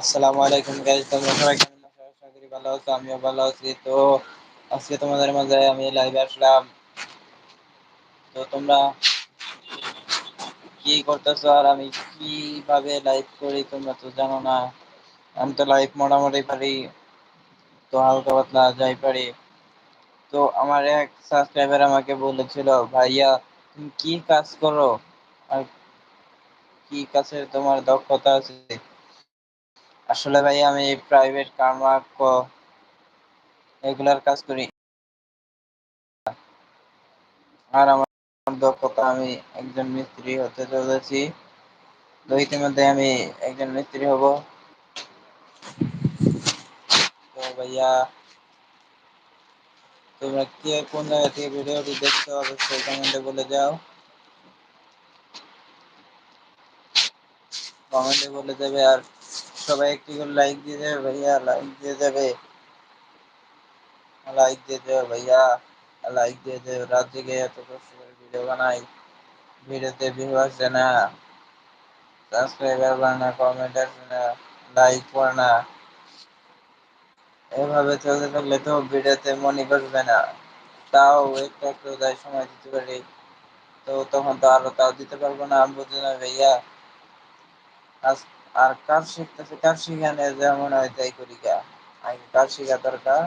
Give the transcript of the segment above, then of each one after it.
আসসালামু আলাইকুম তোমরা সবাই কেমন আছো? আশা করি ভালো আছো, আমিও ভালো আছি। তো আজকে তোমাদের মাঝে আমি লাইভে আসলাম। তো তোমরা কি করতেছো আর আমি কীভাবে লাইভ করি তোমরা তো জানো না। আমি তো লাইভ মোটামুটি পারি, তো হালকা পাতলা যাই পারি। তো আমার এক সাবস্ক্রাইবার আমাকে বলেছিল, ভাইয়া, তুমি কি কাজ করো? আর কি কাজের তোমার দক্ষতা আছে? আসলে ভাই আমি প্রাইভেট কারমার্ক এগুলার কাজ করি। আর আমার দক্ষতা, আমি একজন মিস্ত্রি হতে চলেছি। তো ইতিমধ্যে আমি একজন মিস্ত্রি হব। তো ভাইয়া, তোমরা কে কোন জায়গা থেকে ভিডিওটি দেখছ, অবশ্যই কমেন্টে বলে যাও। কমেন্টে বলে দেবে আর সবাই একটি করে লাইক দিয়ে দেবে ভাইয়া লাইক দিয়ে দেবে। লাইক দিয়ে দেবে ভাইয়া লাইক দিয়ে দেবে। রাত জেগে এত কষ্ট করে ভিডিও বানাই। ভিডিওতে ভিউ আসছে না। সাবস্ক্রাইবার বাড়ে না কমেন্ট আসে না লাইক পড়ে না। এভাবে চলতে থাকলে তো ভিডিওতে মনই বসবে না। তাও একটু একটু যাই সময় দিতে পারি। তো তখন তো আরও তাও দিতে পারব না, আমি বুঝি না ভাইয়া। আজ আর কাজ শিখতেছে, কাজ শিখানে যেমন হয় তাই করি গা। আগে কাজ শিখা দরকার।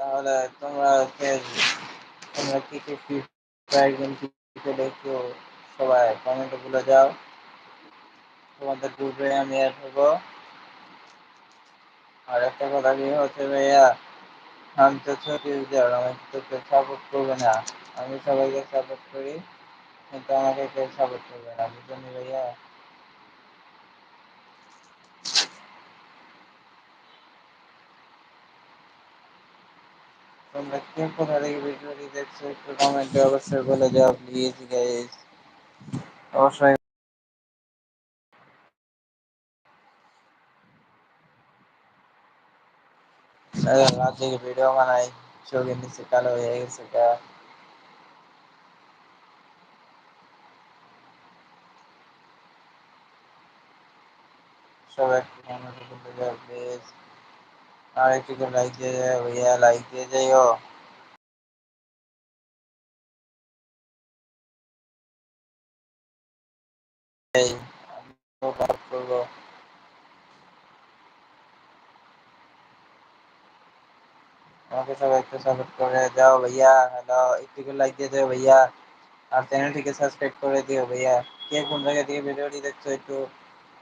তাহলে তোমরা তোমরা কি কি ফ্রি ফায়ার গেম খেলে সবাই কমেন্টে বলে যাও তোমাদের গ্রুপে আমি অ্যাড হব আর একটা কথা কি হচ্ছে ভাইয়া? আমি তো ছোট ইউজার আমাকে তো সাপোর্ট করবে না। আমি সবাইকে সাপোর্ট করি। কিন্তু আমাকে কেউ সাপোর্ট করবে না বুঝলেন ভাইয়া তোমরা কে কোথা থেকে ভিডিওটি দেখছ একটু কমেন্টে অবশ্যই বলে যাও প্লিজ গাইস অবশ্যই রাত জেগে ভিডিও বানাই চোখের নিচে কালো হয়ে গেছে গা সবাই একটু কমেন্টে বলে যাও প্লিজ আর একটু করে লাইক দিয়ে যাও ভাইয়া লাইক দিয়ে যাইও এই আমি করব আমাকে সবাই একটু সাপোর্ট করে দাও ভাইয়া হ্যালো একটু করে লাইক দিয়ে দাও ভাইয়া আর চ্যানেলটিকে সাবস্ক্রাইব করে দিও ভাইয়া কে কোন জায়গা থেকে ভিডিওটি দেখছ একটু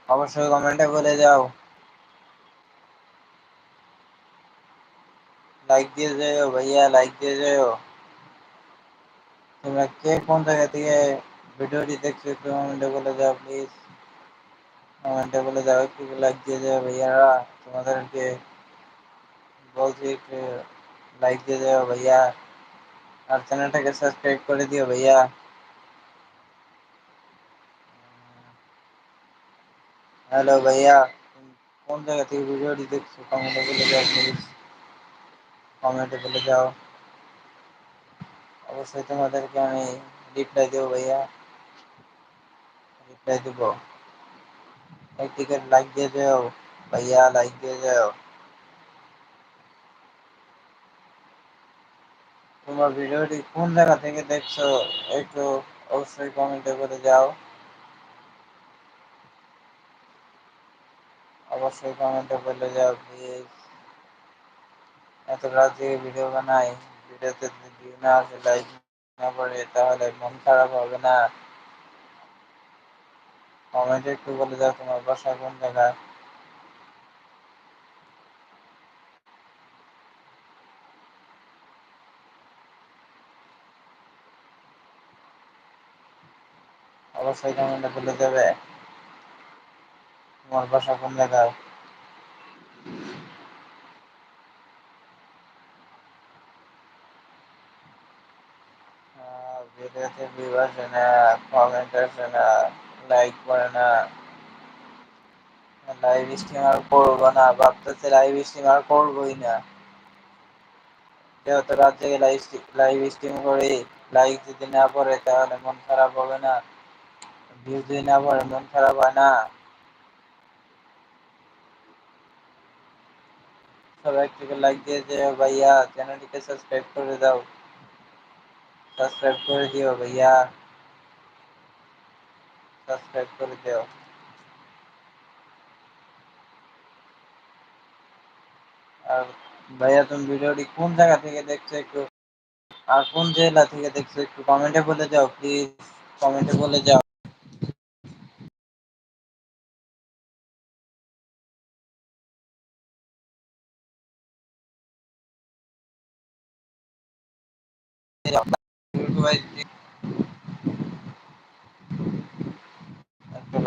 অবশ্যই কমেন্টে বলে যাও। লাইক দিয়ে যাও ভাইয়া লাইক দিয়ে যাও। তোমরা কে কোন জায়গা থেকে ভিডিওটি দেখছ একটু কমেন্টে বলে যাও প্লিজ কমেন্টে বলে যাও, একটু লাইক দিয়ে যাও ভাইয়ারা তোমাদেরকে বলছি একটু লাইক দিয়ে যাও ভাইয়া। আর চ্যানেলটাকে সাবস্ক্রাইব করে দিও ভাইয়া। হ্যালো ভাইয়া কোন জায়গা থেকে ভিডিওটি দেখছ কমেন্টে বলে যাও প্লিজ কমেন্টে বলে যাও অবশ্যই তোমাদেরকে আমি রিপ্লাই দেবো ভাইয়া রিপ্লাই দেবো একটিকে লাইক দিয়ে যাও ভাইয়া লাইক দিয়ে যাও তোমার ভিডিওটি কোন জায়গা থেকে দেখছ একটু অবশ্যই কমেন্টে করে যাও অবশ্যই কমেন্টে বলে যাও প্লিজ এত রাত জেগে ভিডিও বানাই, ভিডিওতে যদি না আসে লাইক না পড়ে তাহলে মন খারাপ হবে না। কমেন্টে একটু বলে যাও তোমার বাসা কোন জায়গায় অবশ্যই কমেন্টে বলে দেবে। তোমার বাসা কোন জায়গায় লাইভ আর করব না লাইভ আর করবোই না। রাত লাইভ লাইভ করি লাইক যদি না পড়ে তাহলে মন খারাপ হবে না ভিউ যদি না পড়ে মন খারাপ হয় না। সবাই একটু লাইক দিয়ে দিও ভাইয়া চ্যানেলটিকে সাবস্ক্রাইব করে দাও। সাবস্ক্রাইব করে দিও ভাইয়া। সাবস্ক্রাইব করে দিও। আর ভাইয়া, তুমি ভিডিওটি কোন জায়গা থেকে দেখছ একটু আর কোন জেলা থেকে দেখছ একটু কমেন্টে বলে যাও প্লিজ কমেন্টে বলে যাও। একটা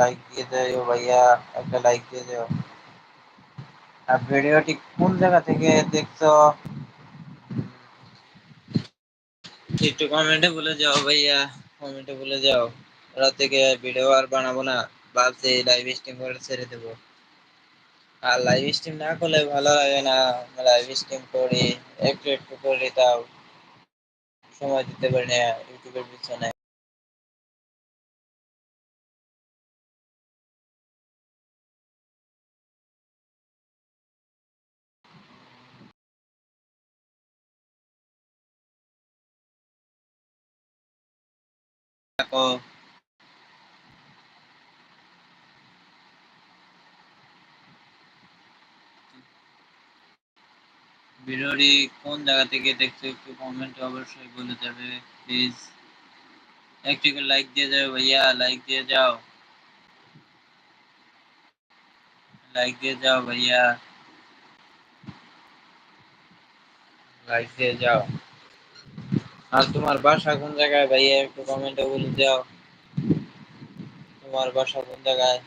লাইক দিয়ে দিও ভাইয়া, একটা লাইক দিয়ে দিও আর ভিডিওটি কোন জায়গা থেকে দেখছ? একটু কমেন্টে বলে যাও ভাইয়া কমেন্টে বলে যাও। রাত থেকে ভিডিও আর বানাবো না, ভাবছি লাইভ স্ট্রিম করে ছেড়ে দেবো। আর লাইভ স্ট্রিম না করলে ভালো লাগে না লাইভ স্ট্রিম করি, একটু একটু করে তাও। সময় দিতে পারি না ইউটিউবের পিছনে। থাকো ভিডিওটি কোন জায়গা থেকে দেখছ একটু কমেন্টে অবশ্যই বলে যাবে প্লিজ একটু লাইক দিয়ে যাবে ভাইয়া লাইক দিয়ে যাও। লাইক দিয়ে যাও ভাইয়া। লাইক দিয়ে যাও। আর তোমার বাসা কোন জায়গায় ভাইয়া একটু কমেন্টে বলে যাও। তোমার বাসা কোন জায়গায়?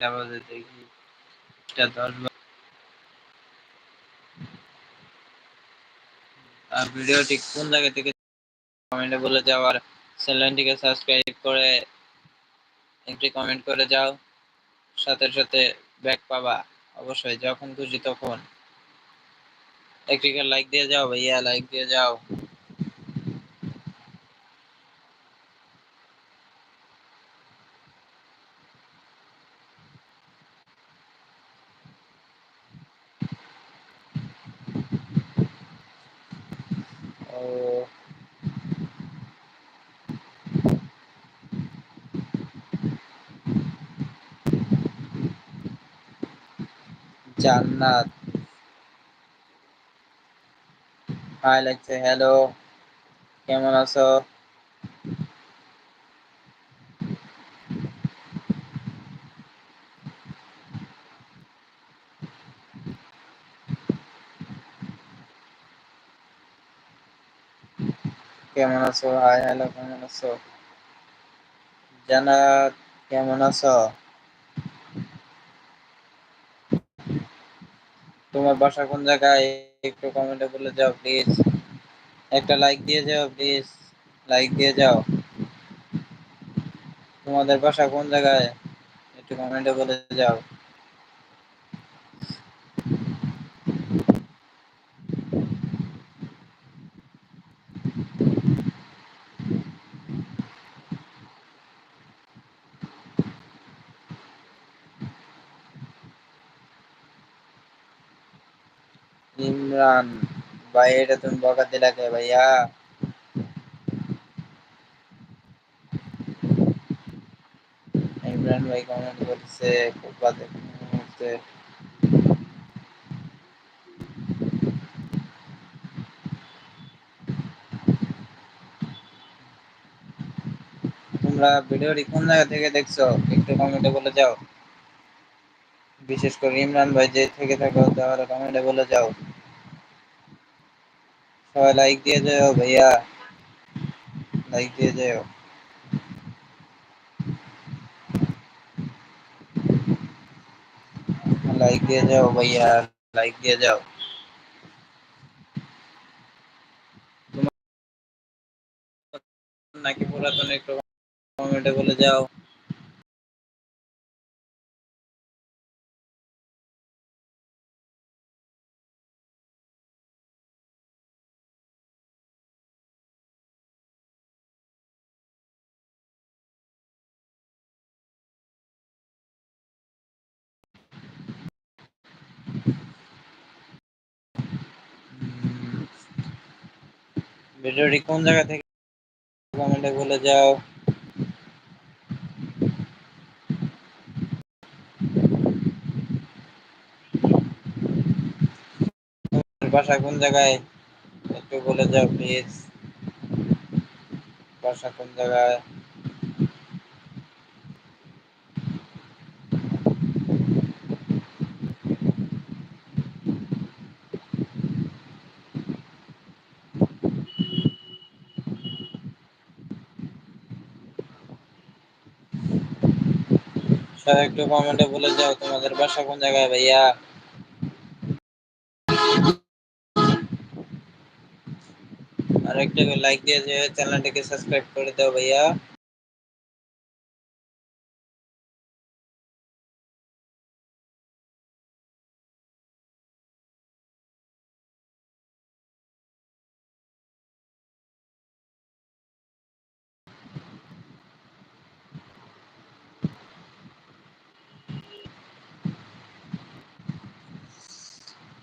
তারপরে দেখি। আর ভিডিওটি কোন জায়গা থেকে কমেন্টে বলে যাও, আর চ্যানেলটিকে সাবস্ক্রাইব করে একটি কমেন্ট করে যাও। সাথে সাথে ব্যাক পাবা, অবশ্যই যখন খুশি তখন। একটি লাইক দিয়ে যাও ভাইয়া লাইক দিয়ে যাও ও জান্নাত হাই লাগছে হ্যালো কেমন আছো? কেমন আছো? হাই হ্যালো কেমন আছো? জান্নাত কেমন আছো? তোমার বাসা কোন জায়গায়, একটু কমেন্টে বলে যাও প্লিজ একটা লাইক দিয়ে যাও প্লিজ লাইক দিয়ে যাও। তোমাদের বাসা কোন জায়গায়, একটু কমেন্টে বলে যাও ইমরান ভাই, এটা দিলা কে ভাইয়া? ইমরান ভাই কমেন্ট করছে, খুব বাজে মুহূর্তে। তোমরা ভিডিওটি কোন জায়গা থেকে দেখছ? একটু কমেন্টে বলে যাও। বিশেষ করে ইমরান ভাই যে থেকে থাকো, তাহলে কমেন্টে বলে যাও। সবাই লাইক দিয়ে যাও ভাইয়া। লাইক দিয়ে যাও। লাইক দিয়ে যাও ভাইয়া লাইক দিয়ে যাও। নাকি পুরাতন একটু কমেন্টে বলে যাও। ভিডিওটি কোন জায়গা থেকে কমেন্টে বলে যাও? বাসা কোন জায়গায়? একটু বলে যাও প্লিজ বাসা কোন জায়গায়? সবাই একটু কমেন্টে বলে যাও তোমাদের বাসা কোন জায়গায় ভাইয়া? আর একটা লাইক দিয়ে যে চ্যানেলটিকে সাবস্ক্রাইব করে দাও ভাইয়া।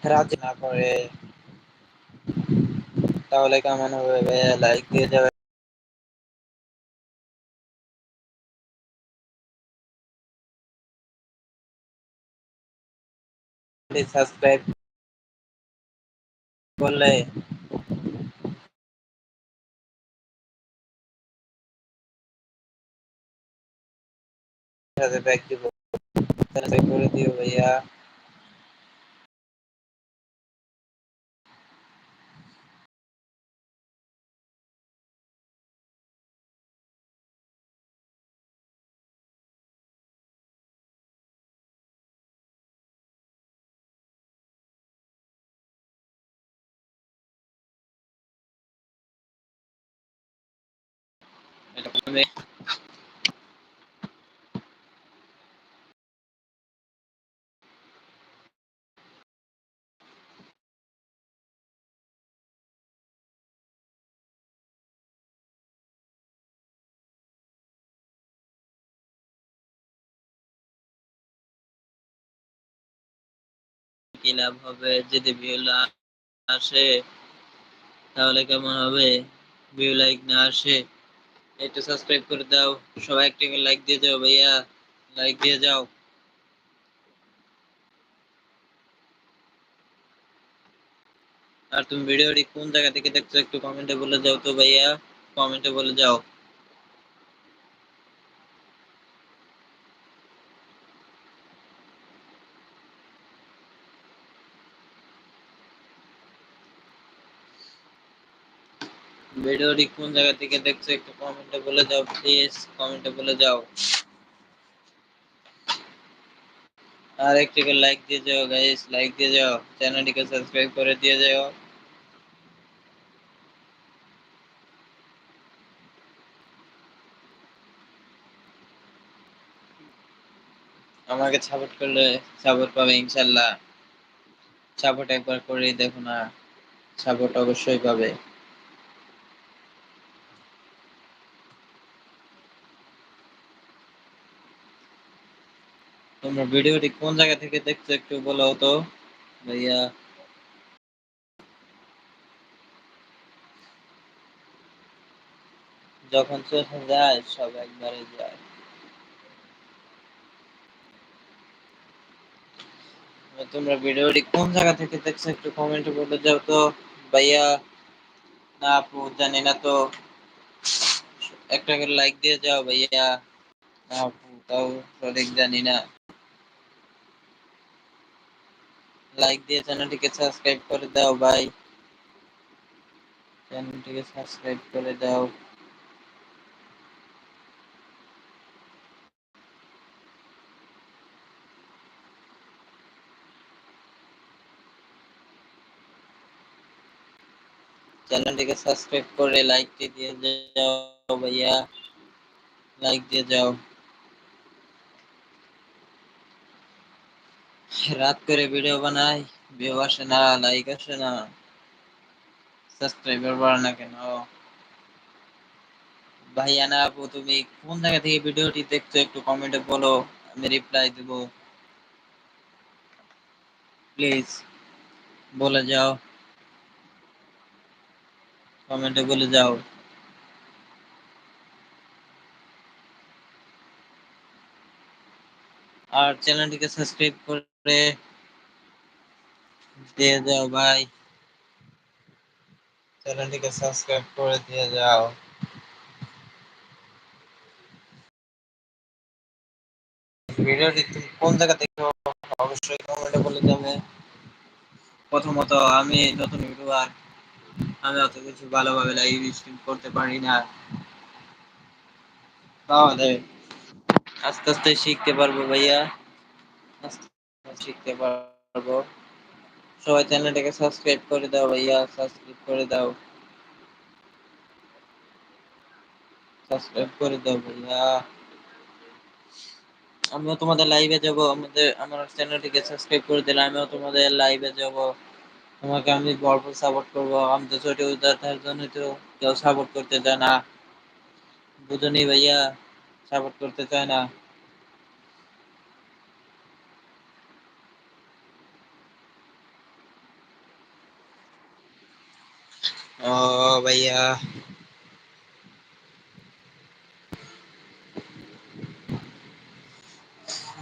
রাজি না করে তাহলে কেমন হবে ভাইয়া লাইক দিয়ে যাবে সাবস্ক্রাইব করলে সাথে ব্যাগ দিব সাবস্ক্রাইব করে দিও ভাইয়া প্রথমে কি লাভ হবে? যদি না আসে তাহলে কেমন হবে? ভিউ লাইক না আসে একটু সাবস্ক্রাইব করে দাও। সবাই একটা লাইক দিয়ে যাও ভাইয়া। লাইক দিয়ে যাও। আর তুমি ভিডিওটি কোন জায়গা থেকে দেখছ একটু কমেন্টে বলে যাও তো ভাইয়া। কমেন্টে বলে যাও। ভিডিওটি কোন জায়গা থেকে দেখছ একটু কমেন্টে বলে যাও প্লিজ কমেন্টে বলে যাও আর একটু লাইক দিয়ে যাও গাইস লাইক দিয়ে যাও চ্যানেলটিকে সাবস্ক্রাইব করে দিয়ে যাও। আমাকে সাপোর্ট করলে সাপোর্ট পাবে ইনশাল্লাহ। সাপোর্ট একবার করেই দেখো না সাপোর্ট অবশ্যই পাবে। তোমরা ভিডিওটি কোন জায়গা থেকে দেখছ একটু বলো তো, ভাইয়া। যখন চোখে যায়, সব একবারে যায়। তোমরা ভিডিওটি কোন জায়গা থেকে দেখছ একটু কমেন্ট বলে যাও তো, ভাইয়া। না আপু, জানি না তো। একটা করে লাইক দিয়ে যাও, ভাইয়া। না আপু, তাও সঠিক জানি না। লাইক দিয়ে চ্যানেলটিকে সাবস্ক্রাইব করে দাও ভাই চ্যানেলটিকে সাবস্ক্রাইব করে দাও চ্যানেলটিকে সাবস্ক্রাইব করে লাইক দিয়ে যাও ভাইয়া লাইক দিয়ে যাও রাত করে ভিডিও বানাই ভিউ আসে না লাইক আসে না সাবস্ক্রাইবার বাড়ে না কেন? ভাইয়া না আপু, তুমি কোন জায়গা থেকে ভিডিওটি দেখছ একটু কমেন্টে বলো, আমি রিপ্লাই দেব। প্লিজ বলে যাও। কমেন্টে বলে যাও। আর চ্যানেলটিকে সাবস্ক্রাইব করে দিয়ে যাও, ভাই। চ্যানেলটিকে সাবস্ক্রাইব করে দিয়ে যাও। ভিডিওটি তুমি কোন জায়গা থেকে অবশ্যই কমেন্টে বলে যাবে প্রথমত, আমি নতুন ইউটিউবার। আমি অত কিছু ভালোভাবে লাইভ স্ট্রিম করতে পারি না। তাহলে আস্তে আস্তে শিখতে পারব ভাইয়া। শিখতে পারব। সবাই চ্যানেলটাকে সাবস্ক্রাইব করে দাও ভাইয়া, সাবস্ক্রাইব করে দাও। সাবস্ক্রাইব করে দাও ভাইয়া। আমিও তোমাদের লাইভে যাব। আমাদের, আমার চ্যানেলটিকে সাবস্ক্রাইব করে দিলে আমিও তোমাদের লাইভে যাব। তোমাকে আমি ভরপুর সাপোর্ট করব। আমি তো ছোট উদারতার জন্য তো কেউ সাপোর্ট করতে চায় না। বুঝনি ভাইয়া? সাপোর্ট করতে চায় না। ও ভাইয়া।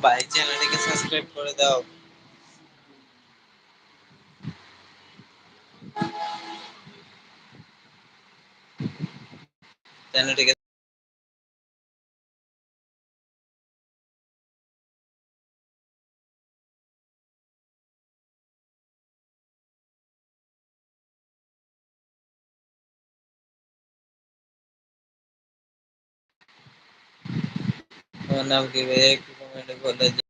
ভাই চ্যানেলটিকে সাবস্ক্রাইব করে দাও। চ্যানেলটিকে নাম কি ভাইয়া একটু কমেন্টে বলে যাও।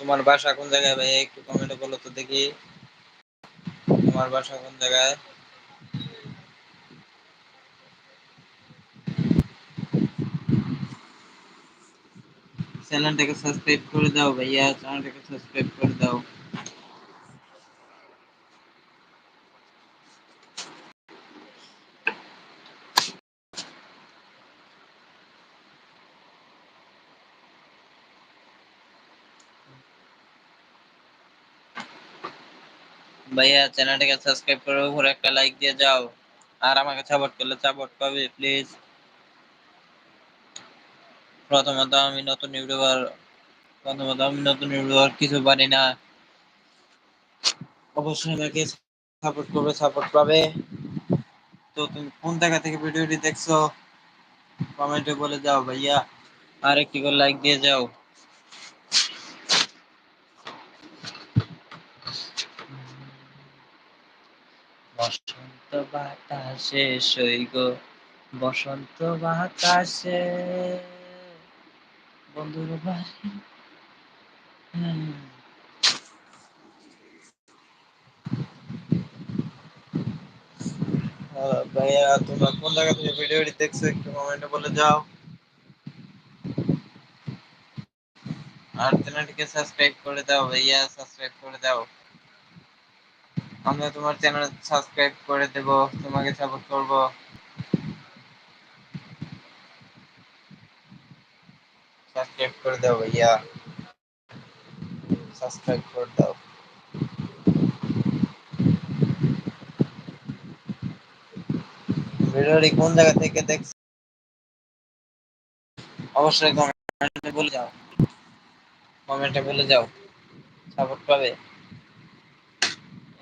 তোমার বাসা কোন জায়গায় ভাইয়া একটু কমেন্টে বলো তো দেখি। তোমার বাসা কোন জায়গায়? চ্যানেলটাকে সাবস্ক্রাইব করে দাও ভাইয়া, চ্যানেলটাকে সাবস্ক্রাইব করে দাও। ভাইয়া, চ্যানেলটাকে সাবস্ক্রাইব করে উপরে একটা লাইক দিয়ে যাও। আর আমাকে সাপোর্ট করলে সাপোর্ট পাবে প্লিজ প্রথমত আমি নতুন ইউটিউবার, প্রথমত আমি নতুন ইউটিউবার কিছু পারি না। অবশ্যই আমাকে সাপোর্ট করবে সাপোর্ট পাবে। তো তুমি কোন জায়গা থেকে ভিডিওটি দেখছ কমেন্টে বলে যাও ভাইয়া। আর একটি করে লাইক দিয়ে যাও। বসন্ত বাতাসে সৈগ বসন্ত বাতাসে। বন্ধুর বাড়ি। ভাইয়া, তোমরা কোন জায়গা থেকে ভিডিওটি দেখছ একটু কমেন্টে বলে যাও। আর চ্যানেলটিকে সাবস্ক্রাইব করে দাও, ভাইয়া সাবস্ক্রাইব করে দাও। আমিও তোমার চ্যানেল সাবস্ক্রাইব করে দেব, তোমাকে সাপোর্ট করব। সাবস্ক্রাইব করে দাও ভাইয়া। সাবস্ক্রাইব করে দাও। ভিডিওটি কোন জায়গা থেকে দেখছ অবশ্যই কমেন্টে বলে যাও। কমেন্টে বলে যাও। সাপোর্ট পাবে?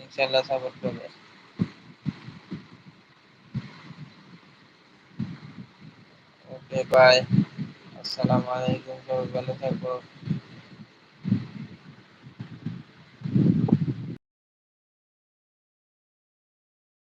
ইনশাআল্লাহ সাপোর্ট পাবে ওকে বাই আসসালামু আলাইকুম সবাই ভালো থাকো